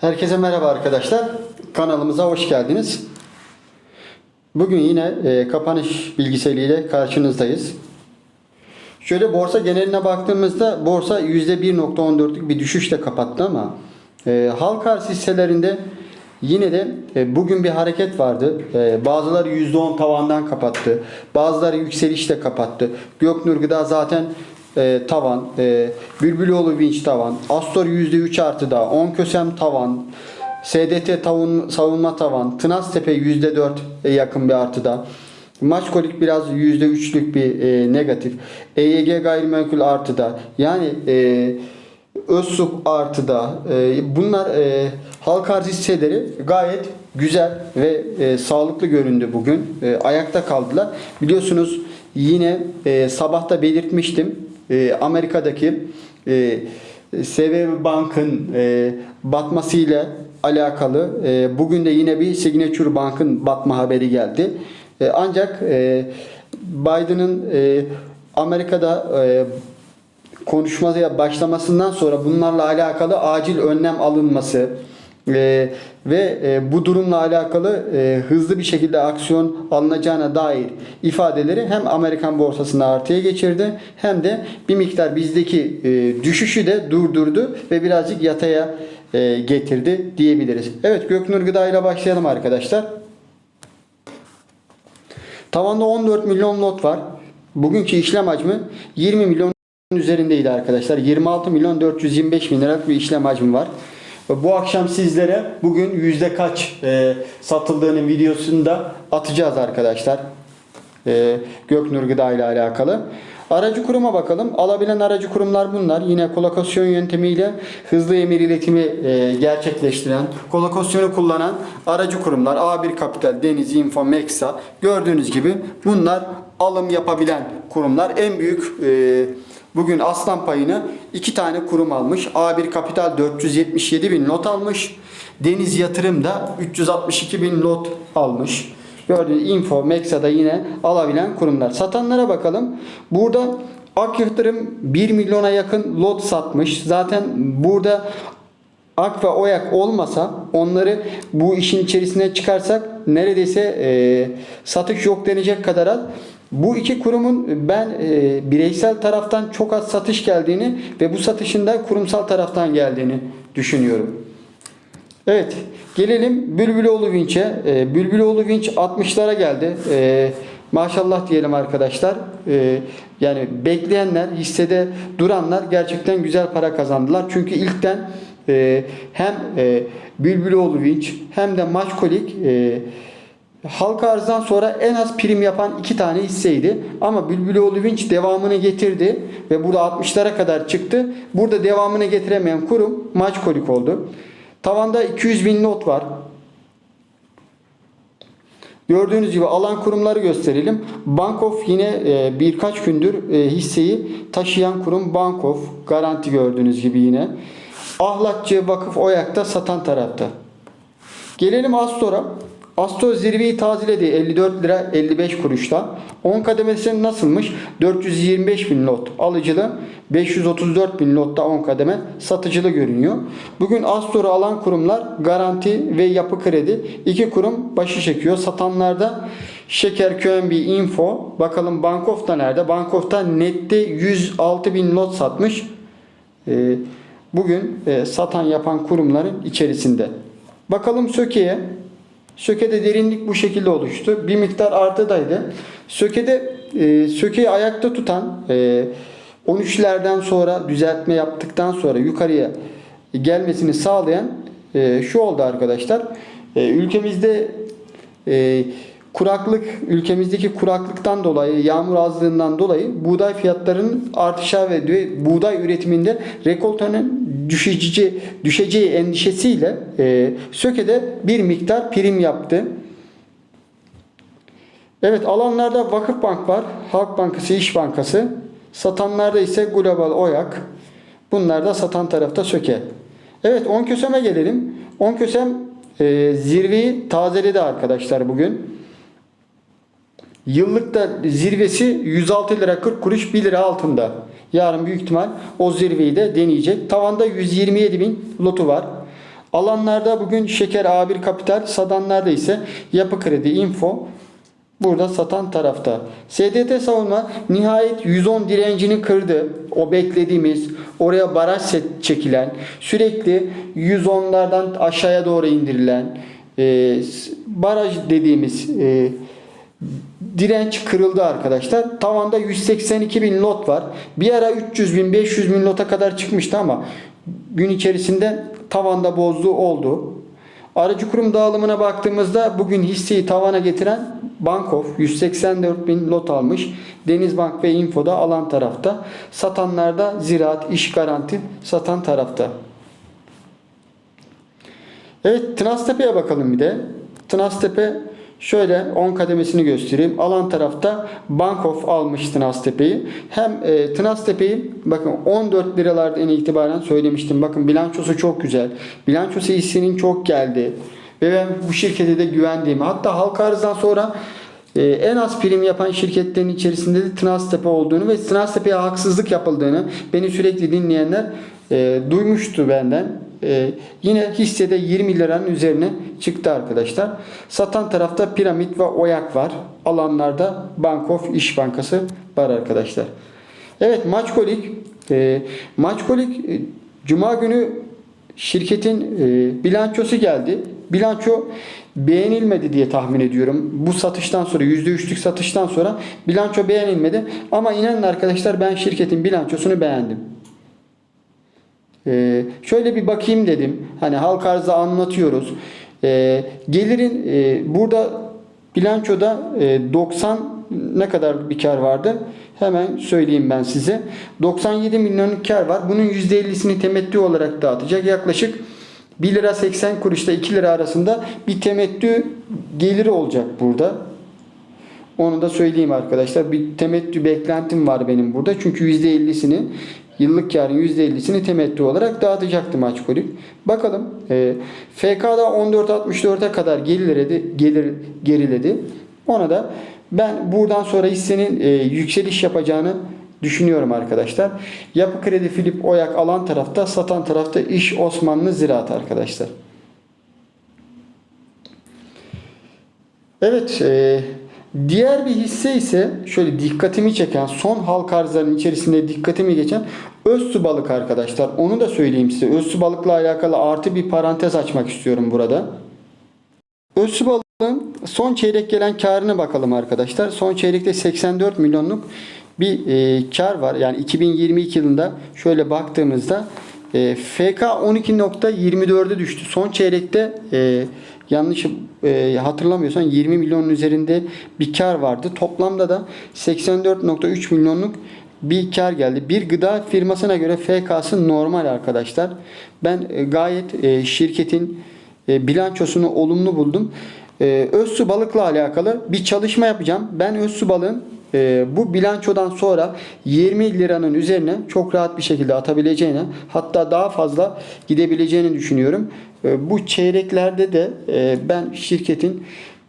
Herkese merhaba arkadaşlar. Kanalımıza hoş geldiniz. Bugün yine e, kapanış bilgisayarıyla karşınızdayız. Şöyle borsa geneline baktığımızda borsa %1.14'lük bir düşüşle kapattı ama e, halk arz hisselerinde yine de e, bugün bir hareket vardı. E, bazıları %10 tavandan kapattı. Bazıları yükselişle kapattı. Göknur Gıda zaten e, tavan. E, Bülbüloğlu Vinç tavan. Astor %3 artı da. Onkösem tavan. SDT tavun, savunma tavan. Tınaztepe %4 yakın bir artıda. Maçkolik biraz %3'lük bir e, negatif. EYG gayrimenkul artıda. Yani e, Özsup artıda. E, bunlar e, halk arz hisseleri gayet güzel ve e, sağlıklı göründü bugün. E, ayakta kaldılar. Biliyorsunuz yine e, sabahta belirtmiştim. E, Amerika'daki e, SVB Bank'ın e, batmasıyla alakalı e, bugün de yine bir Signature Bank'ın batma haberi geldi. E, ancak e, Biden'ın e, Amerika'da e, konuşmaya başlamasından sonra bunlarla alakalı acil önlem alınması e, ve e, bu durumla alakalı e, hızlı bir şekilde aksiyon alınacağına dair ifadeleri hem Amerikan borsasını artıya geçirdi hem de bir miktar bizdeki e, düşüşü de durdurdu ve birazcık yataya e, getirdi diyebiliriz. Evet Göknur Gıda ile başlayalım arkadaşlar. Tavanda 14 milyon lot var. Bugünkü işlem hacmi 20 milyon üzerindeydi arkadaşlar. 26 milyon 425 bin liralık bir işlem hacmi var. Bu akşam sizlere bugün yüzde kaç e, satıldığının videosunu da atacağız arkadaşlar. E, Göknur Gıda ile alakalı. Aracı kuruma bakalım. Alabilen aracı kurumlar bunlar. Yine kolokasyon yöntemiyle hızlı emir iletimi e, gerçekleştiren, kolokasyonu kullanan aracı kurumlar. A1 Kapital, Deniz, Info, Meksa. Gördüğünüz gibi bunlar alım yapabilen kurumlar. En büyük e, bugün aslan payını iki tane kurum almış. A1 Kapital 477 bin lot almış. Deniz Yatırım da 362 bin lot almış. Gördüğünüz Info, Mexa'da yine alabilen kurumlar. Satanlara bakalım. Burada Ak Yatırım 1 milyona yakın lot satmış. Zaten burada Ak ve Oyak olmasa onları bu işin içerisine çıkarsak neredeyse e, satış yok denecek kadar az. Bu iki kurumun ben e, bireysel taraftan çok az satış geldiğini ve bu satışın da kurumsal taraftan geldiğini düşünüyorum. Evet, gelelim Bülbüloğlu Vinç'e. Ee, Bülbüloğlu Vinç 60'lara geldi. Ee, maşallah diyelim arkadaşlar. Ee, yani bekleyenler, hissede duranlar gerçekten güzel para kazandılar. Çünkü ilkten e, hem e, Bülbüloğlu Vinç hem de Maçkolik e, halka arzdan sonra en az prim yapan iki tane hisseydi. Ama Bülbüloğlu Vinç devamını getirdi ve burada 60'lara kadar çıktı. Burada devamını getiremeyen kurum Maçkolik oldu. Tavanda 200 bin not var. Gördüğünüz gibi alan kurumları gösterelim. Bankof yine e, birkaç gündür e, hisseyi taşıyan kurum Bankof. Garanti gördüğünüz gibi yine. Ahlatçı Vakıf Oyak'ta satan tarafta. Gelelim Astor'a. Astor zirveyi tazeledi 54 lira 55 kuruşta. 10 kademesi nasılmış? 425 bin lot alıcılı, 534 bin lotta 10 kademe satıcılı görünüyor. Bugün Astor'u alan kurumlar Garanti ve Yapı Kredi. iki kurum başı çekiyor. Satanlarda Şeker QNB Info. Bakalım Bankof'ta nerede? Bankof'ta nette 106 bin lot satmış. Ee, bugün e, satan yapan kurumların içerisinde. Bakalım Söke'ye. Söke'de derinlik bu şekilde oluştu. Bir miktar artıdaydı. Söke'de e, Söke'yi ayakta tutan e, 13'lerden sonra düzeltme yaptıktan sonra yukarıya gelmesini sağlayan e, şu oldu arkadaşlar. E, ülkemizde e, kuraklık ülkemizdeki kuraklıktan dolayı yağmur azlığından dolayı buğday fiyatlarının artışa ve buğday üretiminde rekoltanın düşeceği, düşeceği endişesiyle e, Söke'de bir miktar prim yaptı. Evet alanlarda Vakıfbank var. Halk Bankası, İş Bankası. Satanlarda ise Global Oyak. Bunlar da satan tarafta Söke. Evet Onkösem'e gelelim. Onkösem e, zirveyi tazeledi arkadaşlar bugün. Yıllıkta zirvesi 106 lira 40 kuruş 1 lira altında. Yarın büyük ihtimal o zirveyi de deneyecek. Tavanda 127 bin lotu var. Alanlarda bugün Şeker A1 Kapital, satanlarda ise Yapı Kredi Info burada satan tarafta. SDT savunma nihayet 110 direncini kırdı. O beklediğimiz oraya baraj set çekilen sürekli 110'lardan aşağıya doğru indirilen e, baraj dediğimiz e, direnç kırıldı arkadaşlar. Tavanda 182 bin lot var. Bir ara 300 bin 500 bin lota kadar çıkmıştı ama gün içerisinde tavanda bozduğu oldu. Aracı kurum dağılımına baktığımızda bugün hisseyi tavana getiren Bankof 184 bin lot almış. Denizbank ve Info'da alan tarafta. Satanlarda Ziraat, İş Garanti satan tarafta. Evet Tınaztepe'ye bakalım bir de. Tınaztepe şöyle 10 kademesini göstereyim. Alan tarafta Bankof almış Tınaztepe'yi. Hem e, Tınaztepe'yi bakın 14 liralardan itibaren söylemiştim. Bakın bilançosu çok güzel. Bilançosu hissinin çok geldi. Ve ben bu şirkete de güvendiğimi hatta halka arzdan sonra e, en az prim yapan şirketlerin içerisinde de Tınaztepe olduğunu ve Tınaztepe'ye haksızlık yapıldığını beni sürekli dinleyenler e, duymuştu benden. E, yine hissede 20 liranın üzerine çıktı arkadaşlar. Satan tarafta Piramit ve Oyak var. Alanlarda Bankof İş Bankası var arkadaşlar. Evet Maçkolik e, Maçkolik Cuma günü şirketin e, bilançosu geldi. Bilanço beğenilmedi diye tahmin ediyorum. Bu satıştan sonra %3'lük satıştan sonra bilanço beğenilmedi. Ama inanın arkadaşlar ben şirketin bilançosunu beğendim. Ee, şöyle bir bakayım dedim. Hani halk arzı anlatıyoruz. Ee, gelirin e, burada bilançoda e, 90 ne kadar bir kar vardı? Hemen söyleyeyim ben size. 97 milyonluk kar var. Bunun %50'sini temettü olarak dağıtacak. Yaklaşık 1 lira 80 kuruşla 2 lira arasında bir temettü geliri olacak burada. Onu da söyleyeyim arkadaşlar. Bir temettü beklentim var benim burada. Çünkü %50'sini yıllık karın %50'sini temettü olarak dağıtacaktı maç kulüp. Bakalım. E, FK'da 14.64'e kadar geriledi, gelir, geriledi. Ona da ben buradan sonra hissenin e, yükseliş yapacağını düşünüyorum arkadaşlar. Yapı Kredi Filip Oyak alan tarafta, satan tarafta İş Osmanlı Ziraat arkadaşlar. Evet, e, diğer bir hisse ise şöyle dikkatimi çeken, son halk arzlarının içerisinde dikkatimi geçen Özsu Balık arkadaşlar. Onu da söyleyeyim size. Özsu Balık'la alakalı artı bir parantez açmak istiyorum burada. Özsu Balık'ın son çeyrek gelen karına bakalım arkadaşlar. Son çeyrekte 84 milyonluk bir e, kar var. Yani 2022 yılında şöyle baktığımızda e, FK 12.24'e düştü. Son çeyrekte e, yanlış e, hatırlamıyorsam 20 milyonun üzerinde bir kar vardı. Toplamda da 84.3 milyonluk bir kar geldi. Bir gıda firmasına göre FK'sı normal arkadaşlar. Ben e, gayet e, şirketin e, bilançosunu olumlu buldum. E, Özsu balıkla alakalı bir çalışma yapacağım. Ben Özsu balığın e, bu bilançodan sonra 20 liranın üzerine çok rahat bir şekilde atabileceğine hatta daha fazla gidebileceğini düşünüyorum. E, bu çeyreklerde de e, ben şirketin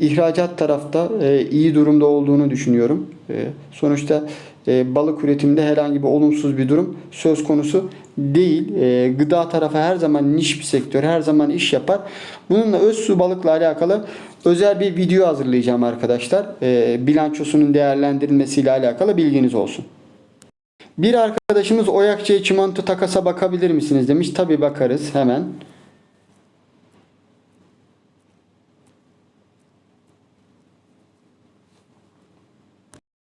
ihracat tarafta e, iyi durumda olduğunu düşünüyorum. E, sonuçta e, balık üretiminde herhangi bir olumsuz bir durum söz konusu değil. E, gıda tarafı her zaman niş bir sektör, her zaman iş yapar. Bununla Özsu balıkla alakalı özel bir video hazırlayacağım arkadaşlar. E, bilançosunun değerlendirilmesiyle alakalı bilginiz olsun. Bir arkadaşımız Oyakçı'ya çimento takasa bakabilir misiniz demiş. Tabi bakarız hemen.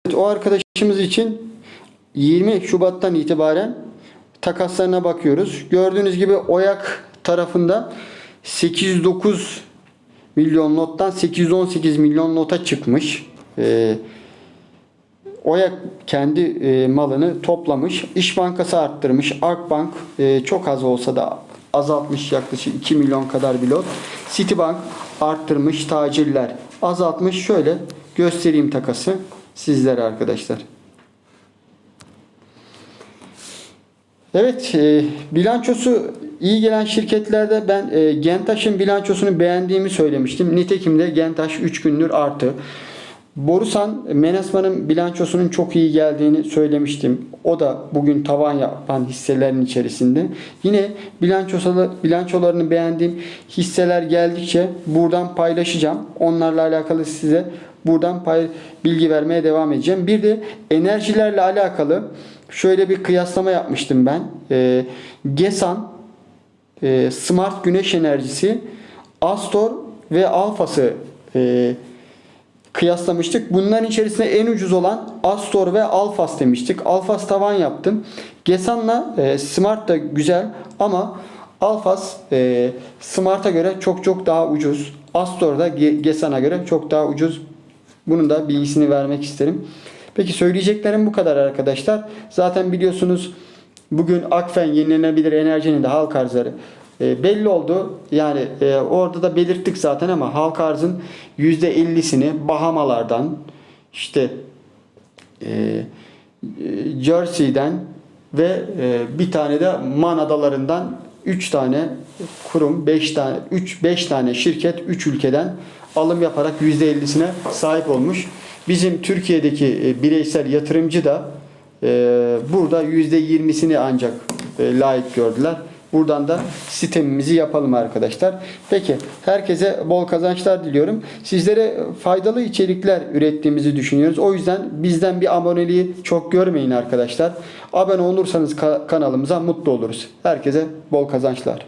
Evet, o arkadaşımız için 20 Şubat'tan itibaren takaslarına bakıyoruz. Gördüğünüz gibi Oyak tarafında 809 milyon nottan 818 milyon nota çıkmış. Ee, Oyak kendi e, malını toplamış. İş Bankası arttırmış. Akbank e, çok az olsa da azaltmış yaklaşık 2 milyon kadar bir lot. Citibank arttırmış. Tacirler azaltmış. Şöyle göstereyim takası sizlere arkadaşlar. Evet, e, bilançosu iyi gelen şirketlerde ben e, Gentaş'ın bilançosunu beğendiğimi söylemiştim. Nitekim de Gentaş 3 gündür artı. Borusan Menasman'ın bilançosunun çok iyi geldiğini söylemiştim. O da bugün tavan yapan hisselerin içerisinde. Yine bilançolarını beğendiğim hisseler geldikçe buradan paylaşacağım. Onlarla alakalı size buradan pay, bilgi vermeye devam edeceğim. Bir de enerjilerle alakalı şöyle bir kıyaslama yapmıştım ben. Ee, GESAN, e, Smart Güneş Enerjisi, Astor ve Alfas'ı e, kıyaslamıştık. Bunların içerisinde en ucuz olan Astor ve Alfas demiştik. Alfas tavan yaptım. Gesan'la e, Smart da güzel ama Alfas e, Smart'a göre çok çok daha ucuz. Astor da Ge- Gesan'a göre çok daha ucuz. Bunun da bilgisini vermek isterim. Peki söyleyeceklerim bu kadar arkadaşlar. Zaten biliyorsunuz bugün Akfen yenilenebilir enerjinin de halk arzları e, belli oldu. Yani e, orada da belirttik zaten ama halk arzın %50'sini Bahamalardan işte e, Jersey'den ve bir tane de Man Adalarından 3 tane kurum, 5 tane 3 5 tane şirket 3 ülkeden alım yaparak %50'sine sahip olmuş. Bizim Türkiye'deki bireysel yatırımcı da burada %20'sini ancak layık gördüler. Buradan da sistemimizi yapalım arkadaşlar. Peki herkese bol kazançlar diliyorum. Sizlere faydalı içerikler ürettiğimizi düşünüyoruz. O yüzden bizden bir aboneliği çok görmeyin arkadaşlar. Abone olursanız ka- kanalımıza mutlu oluruz. Herkese bol kazançlar.